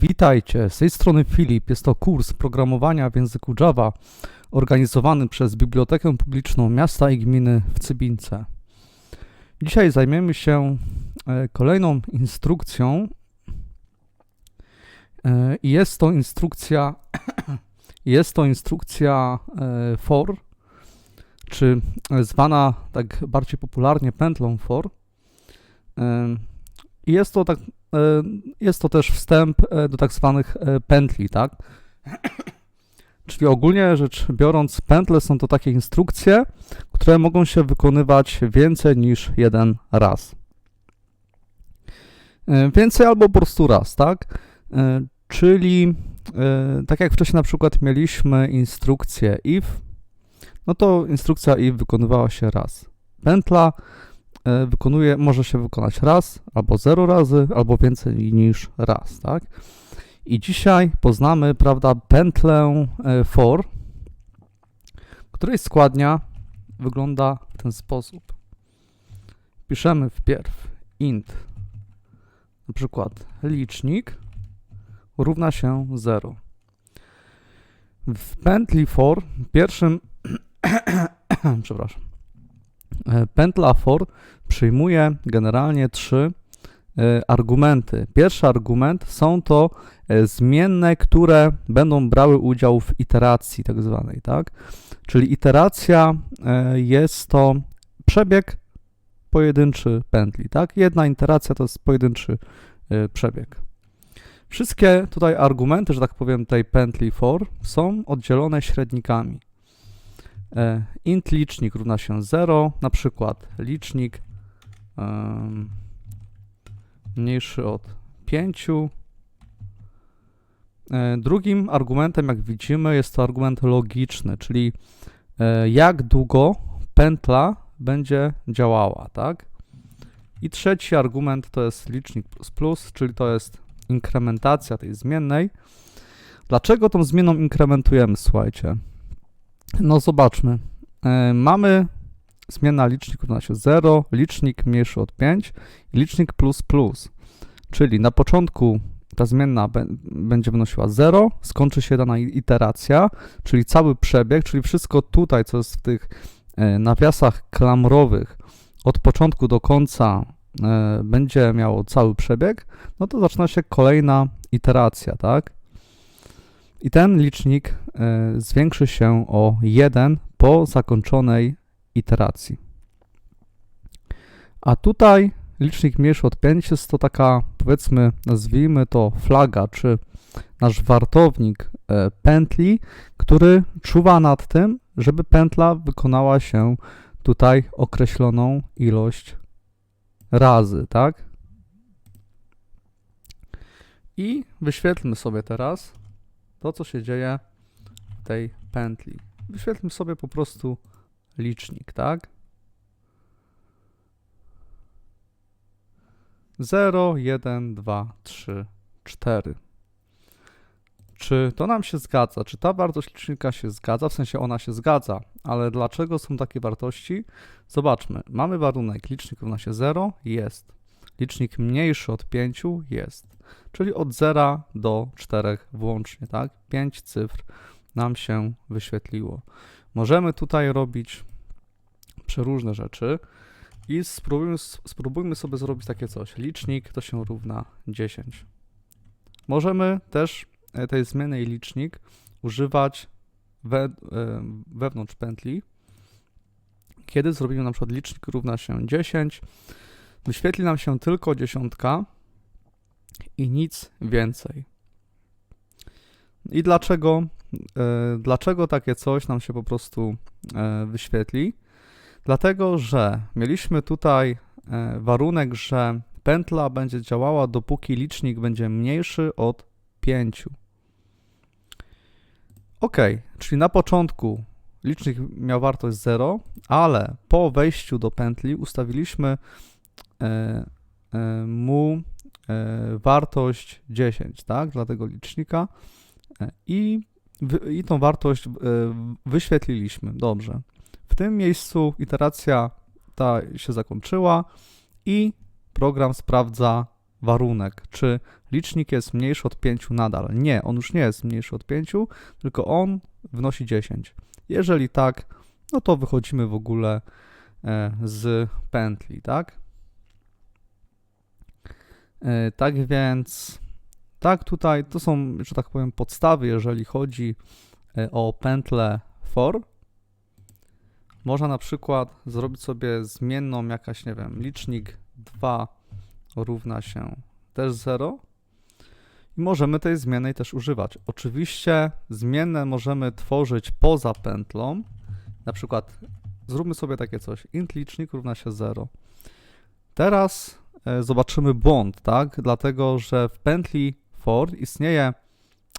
Witajcie, z tej strony Filip. Jest to kurs programowania w języku Java organizowany przez Bibliotekę Publiczną Miasta i Gminy w Cybince. Dzisiaj zajmiemy się e, kolejną instrukcją E, i jest to instrukcja jest to instrukcja e, for, czy zwana tak bardziej popularnie pętlą for. I jest to tak jest to też wstęp e, do tak zwanych e, pętli, tak? Czyli ogólnie rzecz biorąc, pętle są to takie instrukcje, które mogą się wykonywać więcej niż jeden raz. Więcej albo po prostu raz, tak? Czyli tak jak wcześniej na przykład mieliśmy instrukcję if, no to instrukcja if wykonywała się raz. Pętla E, wykonuje, może się wykonać raz, albo zero razy, albo więcej niż raz, tak? I dzisiaj poznamy, prawda, pętlę e, for, której składnia wygląda w ten sposób. Piszemy wpierw int, na przykład licznik równa się 0. W pętli for pierwszym, przepraszam, E, pętla for przyjmuje generalnie trzy e, argumenty. Pierwszy argument są to e, zmienne, które będą brały udział w iteracji tak zwanej, tak? Czyli iteracja jest to przebieg pojedynczy pętli, tak? Jedna iteracja to jest pojedynczy przebieg. Wszystkie tutaj argumenty, że tak powiem, tej pętli for są oddzielone średnikami. E, int licznik równa się 0, na przykład licznik mniejszy od 5. E, drugim argumentem, jak widzimy, jest to argument logiczny, czyli e, jak długo pętla będzie działała, tak? I trzeci argument to jest licznik plus plus, czyli to jest inkrementacja tej zmiennej. Dlaczego tą zmienną inkrementujemy, słuchajcie? No zobaczmy. E, mamy zmiana licznik równa się 0, licznik mniejszy od 5 i licznik plus plus. Czyli na początku ta zmienna będzie wynosiła 0, skończy się dana iteracja, czyli cały przebieg, czyli wszystko tutaj, co jest w tych e, nawiasach klamrowych od początku do końca e, będzie miało cały przebieg, no to zaczyna się kolejna iteracja, tak? I ten licznik e, zwiększy się o 1 po zakończonej iteracji. A tutaj licznik mniejszy od 5 jest to taka, powiedzmy, nazwijmy to flaga, czy nasz wartownik e, pętli, który czuwa nad tym, żeby pętla wykonała się tutaj określoną ilość razy, tak? I wyświetlmy sobie teraz to, co się dzieje w tej pętli. Wyświetlmy sobie po prostu licznik, tak? 0, 1, 2, 3, 4. Czy to nam się zgadza? Czy ta wartość licznika się zgadza? W sensie ona się zgadza, ale dlaczego są takie wartości? Zobaczmy. Mamy warunek licznik równa się 0, jest. Licznik mniejszy od 5 jest czyli od 0 do 4 włącznie, tak? 5 cyfr nam się wyświetliło. Możemy tutaj robić przeróżne rzeczy i spróbujmy, spróbujmy sobie zrobić takie coś. Licznik to się równa 10. Możemy też e, tej zmiennej licznik używać we, e, wewnątrz pętli. Kiedy zrobimy na przykład licznik równa się 10, wyświetli nam się tylko dziesiątka, i nic więcej. I dlaczego, e, dlaczego takie coś nam się po prostu e, wyświetli? Dlatego, że mieliśmy tutaj e, warunek, że pętla będzie działała dopóki licznik będzie mniejszy od 5. Ok, czyli na początku licznik miał wartość 0, ale po wejściu do pętli ustawiliśmy mu wartość 10, tak, dla tego licznika e, i, i tą wartość e, wyświetliliśmy. Dobrze. W tym miejscu iteracja ta się zakończyła i program sprawdza warunek, czy licznik jest mniejszy od 5 nadal. Nie, on już nie jest mniejszy od 5, tylko on wynosi 10. Jeżeli tak, no to wychodzimy w ogóle e, z pętli, tak? E, Tak więc, tak tutaj to są, że tak powiem, podstawy, jeżeli chodzi e, o pętlę for. Można na przykład zrobić sobie zmienną jakaś, nie wiem, licznik 2 równa się też 0 i możemy tej zmiennej też używać. Oczywiście zmienne możemy tworzyć poza pętlą, na przykład zróbmy sobie takie coś, int licznik równa się 0. Teraz zobaczymy błąd, tak? Dlatego, że w pętli for istnieje,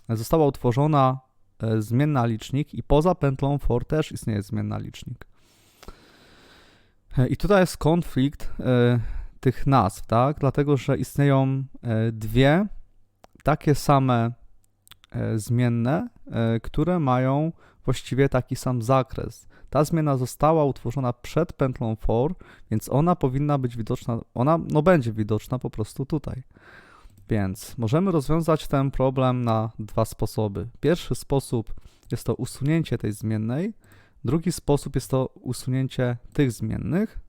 została utworzona e, zmienna licznik i poza pętlą for też istnieje zmienna licznik. E, I tutaj jest konflikt e, tych nazw, tak? Dlatego, że istnieją e, dwie takie same e, zmienne, e, które mają właściwie taki sam zakres. Ta zmiana została utworzona przed pętlą for, więc ona powinna być widoczna, ona no będzie widoczna po prostu tutaj. Więc możemy rozwiązać ten problem na dwa sposoby. Pierwszy sposób jest to usunięcie tej zmiennej, drugi sposób jest to usunięcie tych zmiennych.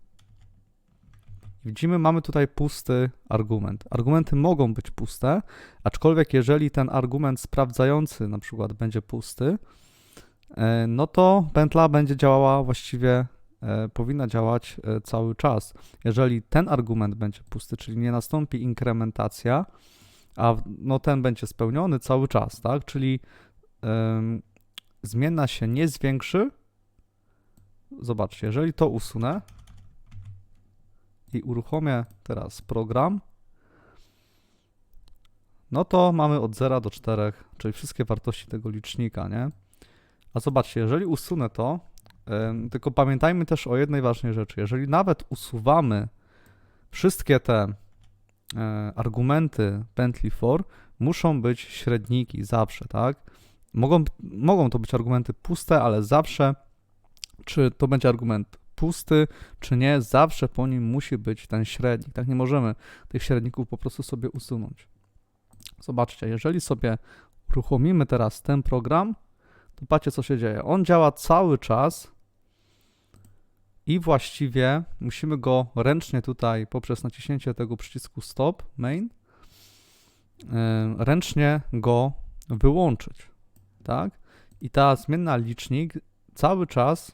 Widzimy, mamy tutaj pusty argument. Argumenty mogą być puste, aczkolwiek jeżeli ten argument sprawdzający na przykład będzie pusty, no to pętla będzie działała właściwie, e, powinna działać e, cały czas. Jeżeli ten argument będzie pusty, czyli nie nastąpi inkrementacja, a no ten będzie spełniony cały czas, tak? Czyli em, zmienna się nie zwiększy. Zobaczcie, jeżeli to usunę i uruchomię teraz program, no to mamy od 0 do 4, czyli wszystkie wartości tego licznika, nie? A zobaczcie, jeżeli usunę to, tylko pamiętajmy też o jednej ważnej rzeczy. Jeżeli nawet usuwamy wszystkie te e, argumenty pętli for, muszą być średniki zawsze, tak? Mogą, mogą to być argumenty puste, ale zawsze, czy to będzie argument pusty, czy nie, zawsze po nim musi być ten średnik. Tak nie możemy tych średników po prostu sobie usunąć. Zobaczcie, jeżeli sobie uruchomimy teraz ten program, to patrzcie co się dzieje. On działa cały czas i właściwie musimy go ręcznie tutaj poprzez naciśnięcie tego przycisku stop main yy, ręcznie go wyłączyć, tak? I ta zmienna licznik cały czas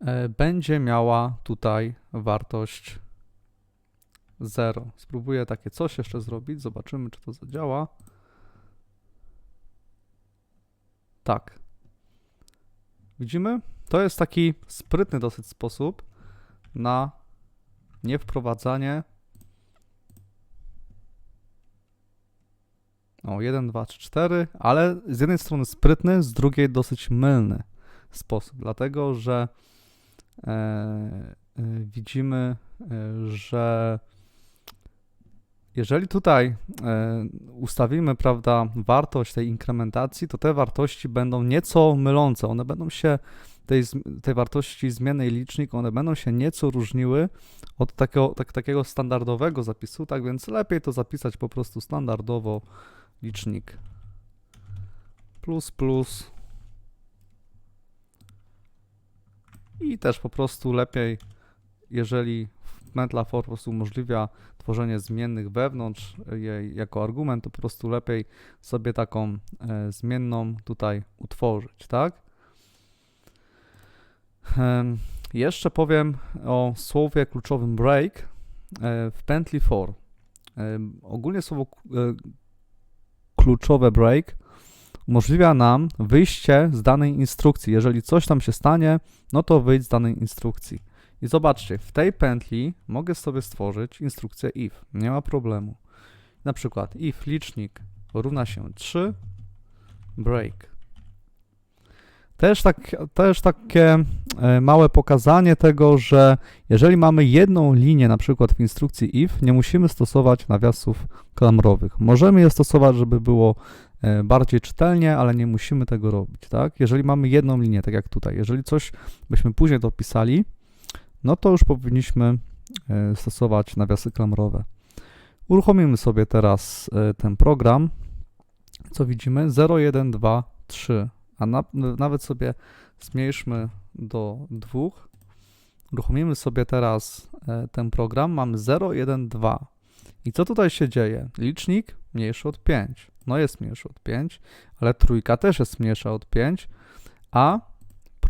e, będzie miała tutaj wartość 0. Spróbuję takie coś jeszcze zrobić, zobaczymy, czy to zadziała. Tak. Widzimy? To jest taki sprytny dosyć sposób na niewprowadzanie. O, 1, 2, 3, 4, ale z jednej strony sprytny, z drugiej dosyć mylny sposób, dlatego że e, e, widzimy, e, że jeżeli tutaj e, ustawimy, prawda, wartość tej inkrementacji, to te wartości będą nieco mylące. One będą się, tej, tej wartości zmiennej licznik, one będą się nieco różniły od takiego, tak, takiego standardowego zapisu, tak więc lepiej to zapisać po prostu standardowo licznik plus plus i też po prostu lepiej, jeżeli Metla for po prostu umożliwia tworzenie zmiennych wewnątrz jej jako argument, to po prostu lepiej sobie taką e, zmienną tutaj utworzyć, tak? Jeszcze powiem o słowie kluczowym break e, w pętli for. Ogólnie słowo e, kluczowe break umożliwia nam wyjście z danej instrukcji. Jeżeli coś tam się stanie, no to wyjdź z danej instrukcji. I zobaczcie, w tej pętli mogę sobie stworzyć instrukcję if. Nie ma problemu. Na przykład if licznik równa się 3, break. Też, tak, też takie e, małe pokazanie tego, że jeżeli mamy jedną linię na przykład w instrukcji if, nie musimy stosować nawiasów klamrowych. Możemy je stosować, żeby było e, bardziej czytelnie, ale nie musimy tego robić, tak? Jeżeli mamy jedną linię, tak jak tutaj, jeżeli coś byśmy później dopisali, no to już powinniśmy e, stosować nawiasy klamerowe. Uruchomimy sobie teraz e, ten program. Co widzimy? 0, 1, 2, 3. A na, nawet sobie zmniejszmy do 2. Uruchomimy sobie teraz e, ten program. Mamy 0, 1, 2. I co tutaj się dzieje? Licznik mniejszy od 5. No jest mniejszy od 5, ale trójka też jest mniejsza od 5, a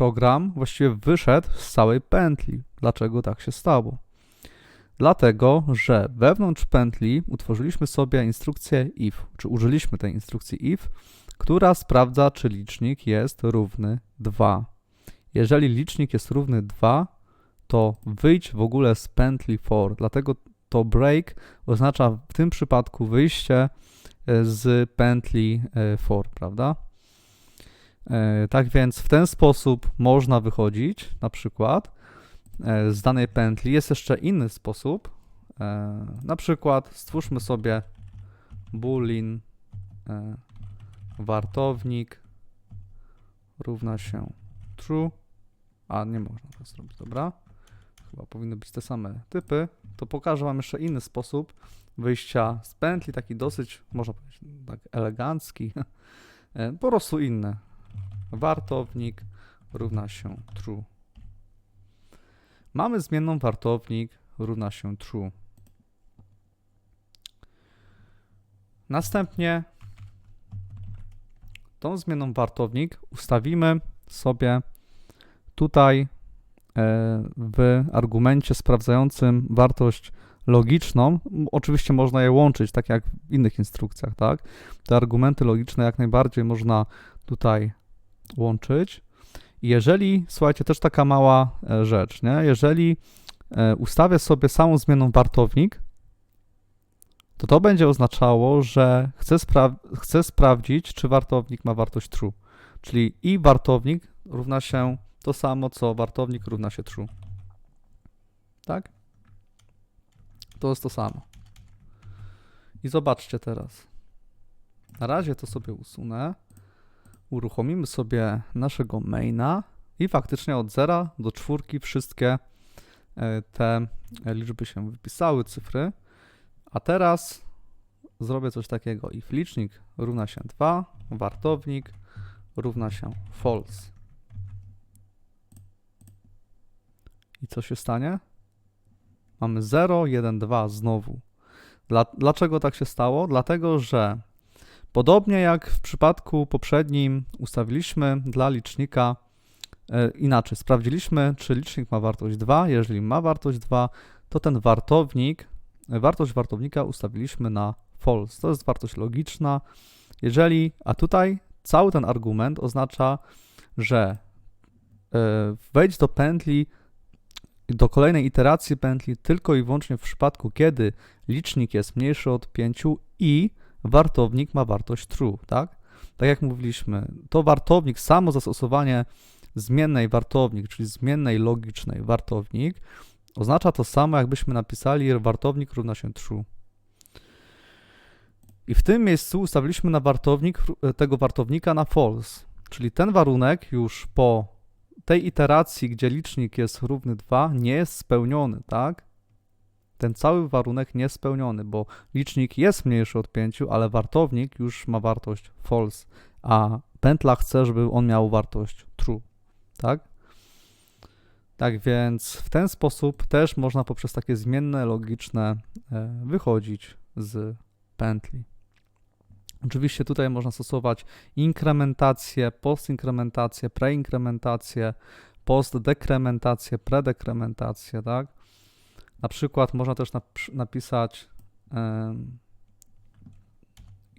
program właściwie wyszedł z całej pętli. Dlaczego tak się stało? Dlatego, że wewnątrz pętli utworzyliśmy sobie instrukcję if, czy użyliśmy tej instrukcji if, która sprawdza, czy licznik jest równy 2. Jeżeli licznik jest równy 2, to wyjdź w ogóle z pętli for. Dlatego to break oznacza w tym przypadku wyjście e, z pętli e, for, prawda? E, Tak więc w ten sposób można wychodzić, na przykład e, z danej pętli. Jest jeszcze inny sposób. E, Na przykład stwórzmy sobie boolean wartownik równa się true, a nie można tak zrobić, dobra? Chyba powinny być te same typy. To pokażę Wam jeszcze inny sposób wyjścia z pętli, taki dosyć, można powiedzieć, tak elegancki. Po prostu inny. Wartownik równa się true. Mamy zmienną wartownik równa się true. Następnie tą zmienną wartownik ustawimy sobie tutaj e, w argumencie sprawdzającym wartość logiczną. Oczywiście można je łączyć, tak jak w innych instrukcjach, tak? Te argumenty logiczne jak najbardziej można tutaj łączyć. Jeżeli, słuchajcie, też taka mała e, rzecz, nie? Jeżeli e, ustawię sobie samą zmienną wartownik, to to będzie oznaczało, że chcę, spra- chcę sprawdzić, czy wartownik ma wartość true. Czyli i wartownik równa się to samo, co wartownik równa się true. Tak? To jest to samo. I zobaczcie teraz. Na razie to sobie usunę. Uruchomimy sobie naszego maina i faktycznie od 0 do 4 wszystkie e, te liczby się wypisały, cyfry. A teraz zrobię coś takiego. If licznik równa się 2, wartownik równa się false. I co się stanie? Mamy 0, 1, 2 znowu. Dla, dlaczego tak się stało? Dlatego, że podobnie jak w przypadku poprzednim ustawiliśmy dla licznika e, inaczej. Sprawdziliśmy, czy licznik ma wartość 2. Jeżeli ma wartość 2, to ten wartownik, wartość wartownika ustawiliśmy na false. To jest wartość logiczna. Jeżeli, a tutaj cały ten argument oznacza, że e, wejdź do pętli, do kolejnej iteracji pętli tylko i wyłącznie w przypadku, kiedy licznik jest mniejszy od 5 i wartownik ma wartość true, tak? Tak jak mówiliśmy, to wartownik, samo zastosowanie zmiennej wartownik, czyli zmiennej logicznej wartownik, oznacza to samo, jakbyśmy napisali wartownik równa się true. I w tym miejscu ustawiliśmy na wartownik tego wartownika na false, czyli ten warunek już po tej iteracji, gdzie licznik jest równy 2, nie jest spełniony, tak? Ten cały warunek nie jest spełniony, bo licznik jest mniejszy od 5, ale wartownik już ma wartość false, a pętla chce, żeby on miał wartość true, tak? Tak więc w ten sposób też można poprzez takie zmienne logiczne e, wychodzić z pętli. Oczywiście tutaj można stosować inkrementację, postinkrementację, preinkrementację, postdekrementację, predekrementację, tak? Na przykład można też nap- napisać,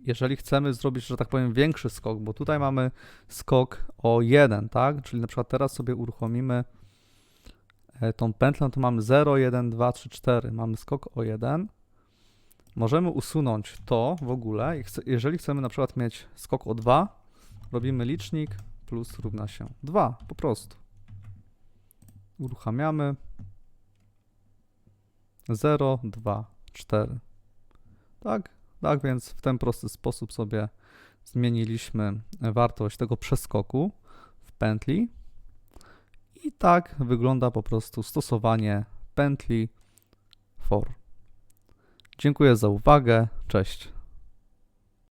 jeżeli chcemy zrobić, że tak powiem, większy skok, bo tutaj mamy skok o 1, tak? Czyli na przykład teraz sobie uruchomimy e, tą pętlę, to mamy 0, 1, 2, 3, 4. Mamy skok o 1. Możemy usunąć to w ogóle. Jeżeli chcemy na przykład mieć skok o 2, robimy licznik plus równa się 2, po prostu. Uruchamiamy 0, 2, 4. Tak, tak więc w ten prosty sposób sobie zmieniliśmy wartość tego przeskoku w pętli. I tak wygląda po prostu stosowanie pętli for. Dziękuję za uwagę. Cześć.